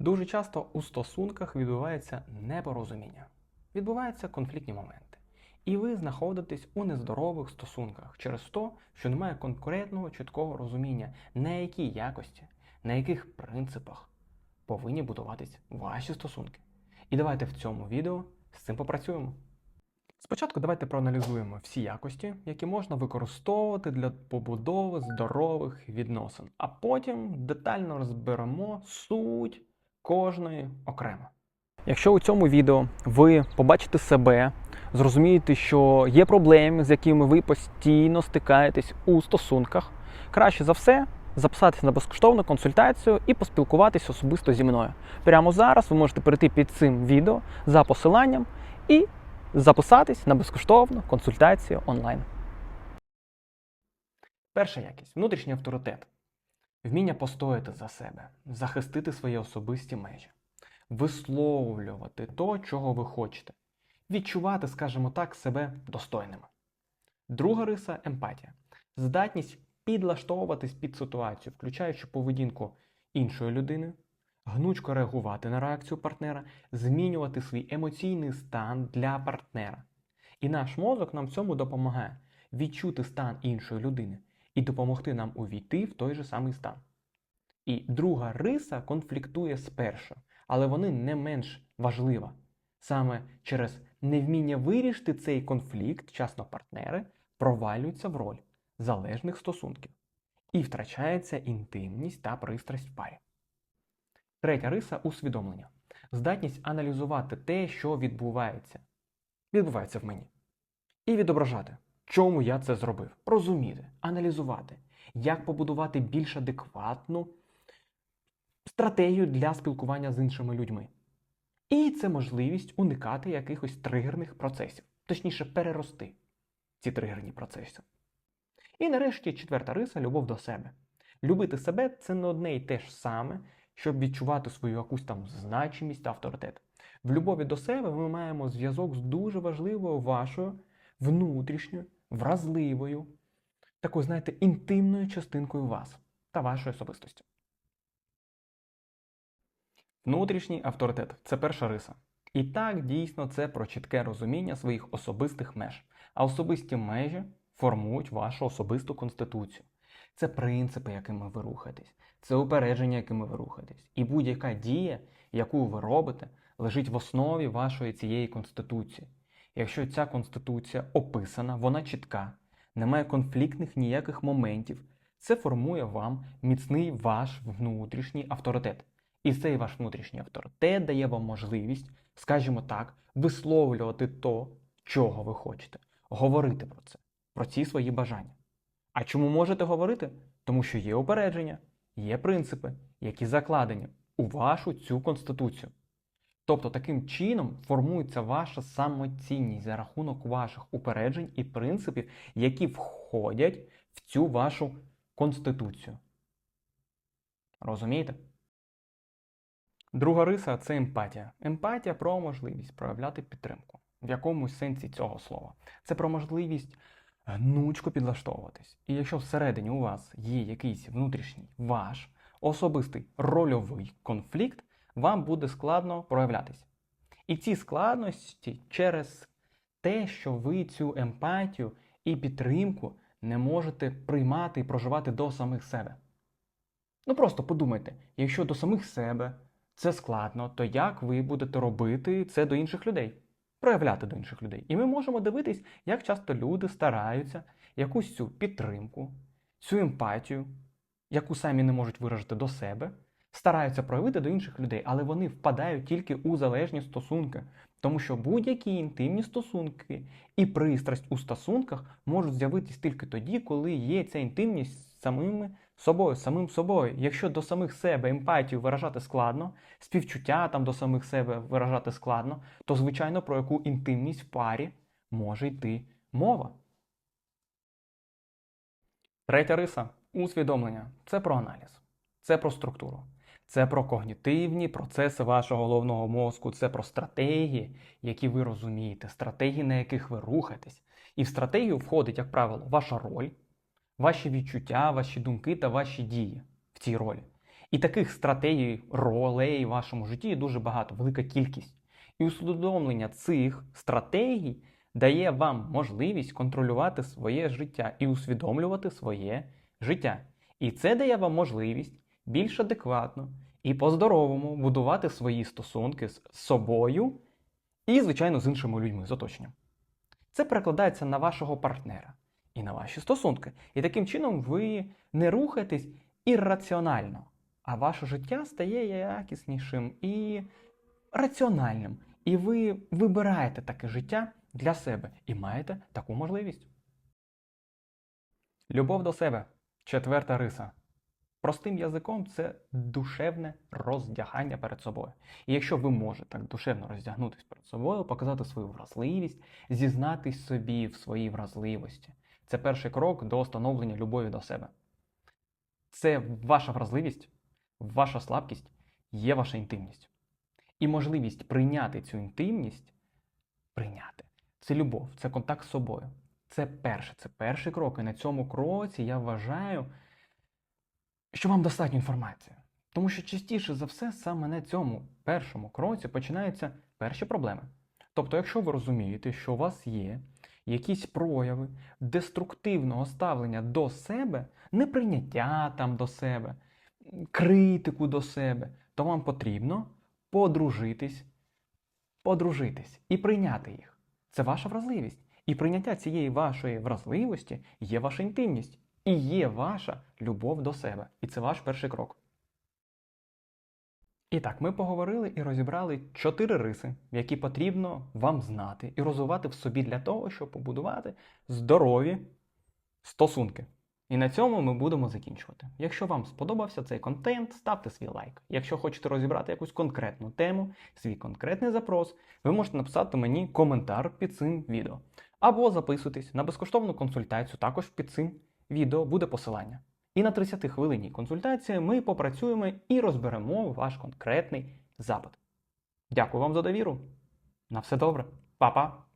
Дуже часто у стосунках відбувається непорозуміння, відбуваються конфліктні моменти. І ви знаходитесь у нездорових стосунках через те, що немає конкретного чіткого розуміння, на якій якості, на яких принципах повинні будуватись ваші стосунки. І давайте в цьому відео з цим попрацюємо. Спочатку давайте проаналізуємо всі якості, які можна використовувати для побудови здорових відносин, а потім детально розберемо суть кожної окремо. Якщо у цьому відео ви побачите себе, зрозумієте, що є проблеми, з якими ви постійно стикаєтесь у стосунках, краще за все записатися на безкоштовну консультацію і поспілкуватися особисто зі мною. Прямо зараз ви можете перейти під цим відео за посиланням і записатись на безкоштовну консультацію онлайн. Перша якість внутрішній авторитет. Вміння постояти за себе, захистити свої особисті межі, висловлювати то, чого ви хочете, відчувати, скажімо так, себе достойними. Друга риса емпатія. Здатність підлаштовуватись під ситуацію, включаючи поведінку іншої людини, гнучко реагувати на реакцію партнера, змінювати свій емоційний стан для партнера. І наш мозок нам в цьому допомагає відчути стан іншої людини і допомогти нам увійти в той же самий стан. І друга риса конфліктує з першою, але вони не менш важлива. Саме через невміння вирішити цей конфлікт, часто партнери провалюються в роль залежних стосунків і втрачається інтимність та пристрасть в парі. Третя риса усвідомлення. Здатність аналізувати те, що відбувається. Відбувається в мені. І відображати, чому я це зробив. Розуміти, аналізувати, як побудувати більш адекватну стратегію для спілкування з іншими людьми. І це можливість уникати якихось тригерних процесів, точніше, перерости ці тригерні процеси. І нарешті четверта риса любов до себе. Любити себе це не одне і те ж саме, щоб відчувати свою якусь там значимість та авторитет. В любові до себе ми маємо зв'язок з дуже важливою вашою внутрішньою, вразливою, такою, знаєте, інтимною частинкою вас та вашої особистості. Внутрішній авторитет це перша риса. І так, дійсно, це про чітке розуміння своїх особистих меж. А особисті межі формують вашу особисту конституцію. Це принципи, якими ви рухаєтесь, це упередження, якими ви рухаєтесь. І будь-яка дія, яку ви робите, лежить в основі вашої цієї конституції. Якщо ця конституція описана, вона чітка, немає конфліктних ніяких моментів, це формує вам міцний ваш внутрішній авторитет. І цей ваш внутрішній авторитет дає вам можливість, скажімо так, висловлювати то, чого ви хочете, говорити про це, про ці свої бажання. А чому можете говорити? Тому що є упередження, є принципи, які закладені у вашу цю конституцію. Тобто таким чином формується ваша самоцінність за рахунок ваших упереджень і принципів, які входять в цю вашу конституцію. Розумієте? Друга риса це емпатія. Емпатія про можливість проявляти підтримку в якомусь сенсі цього слова. Це про можливість гнучко підлаштовуватись. І якщо всередині у вас є якийсь внутрішній ваш особистий рольовий конфлікт, вам буде складно проявлятись. І ці складності через те, що ви цю емпатію і підтримку не можете приймати і проживати до самих себе. Ну просто подумайте, якщо до самих себе це складно, то як ви будете робити це до інших людей? Проявляти до інших людей. І ми можемо дивитись, як часто люди стараються якусь цю підтримку, цю емпатію, яку самі не можуть виражати до себе, стараються проявити до інших людей, але вони впадають тільки у залежні стосунки. Тому що будь-які інтимні стосунки і пристрасть у стосунках можуть з'явитись тільки тоді, коли є ця інтимність з самими собою, самим собою. Якщо до самих себе емпатію виражати складно, співчуття там до самих себе виражати складно, то звичайно про яку інтимність в парі може йти мова. Третя риса усвідомлення це про аналіз, це про структуру. Це про когнітивні процеси вашого головного мозку, це про стратегії, які ви розумієте, стратегії, на яких ви рухаєтесь. І в стратегію входить, як правило, ваша роль, ваші відчуття, ваші думки та ваші дії в цій ролі. І таких стратегій, ролей в вашому житті дуже багато, велика кількість. І усвідомлення цих стратегій дає вам можливість контролювати своє життя і усвідомлювати своє життя. І це дає вам можливість більш адекватно і по-здоровому будувати свої стосунки з собою і, звичайно, з іншими людьми з оточенням. Це перекладається на вашого партнера і на ваші стосунки. І таким чином ви не рухаєтесь ірраціонально, а ваше життя стає якіснішим і раціональним. І ви вибираєте таке життя для себе і маєте таку можливість. Любов до себе четверта риса. Простим язиком це душевне роздягання перед собою. І якщо ви можете так душевно роздягнутися перед собою, показати свою вразливість, зізнатись собі в своїй вразливості, це перший крок до становлення любові до себе. Це ваша вразливість, ваша слабкість є ваша інтимність. І можливість прийняти цю інтимність, прийняти це любов, це контакт з собою. Це перше, це перший крок. І на цьому кроці я вважаю, що вам достатньо інформації. Тому що частіше за все саме на цьому першому кроці починаються перші проблеми. Тобто, якщо ви розумієте, що у вас є якісь прояви деструктивного ставлення до себе, неприйняття там до себе, критику до себе, то вам потрібно подружитись, подружитись і прийняти їх. Це ваша вразливість. І прийняття цієї вашої вразливості є ваша інтимність і є ваша любов до себе. І це ваш перший крок. І так, ми поговорили і розібрали чотири риси, які потрібно вам знати і розвивати в собі для того, щоб побудувати здорові стосунки. І на цьому ми будемо закінчувати. Якщо вам сподобався цей контент, ставте свій лайк. Якщо хочете розібрати якусь конкретну тему, свій конкретний запрос, ви можете написати мені коментар під цим відео. Або записуйтесь на безкоштовну консультацію, також під цим відео буде посилання. І на 30 хвилинній консультації ми попрацюємо і розберемо ваш конкретний запит. Дякую вам за довіру. На все добре, Па-па!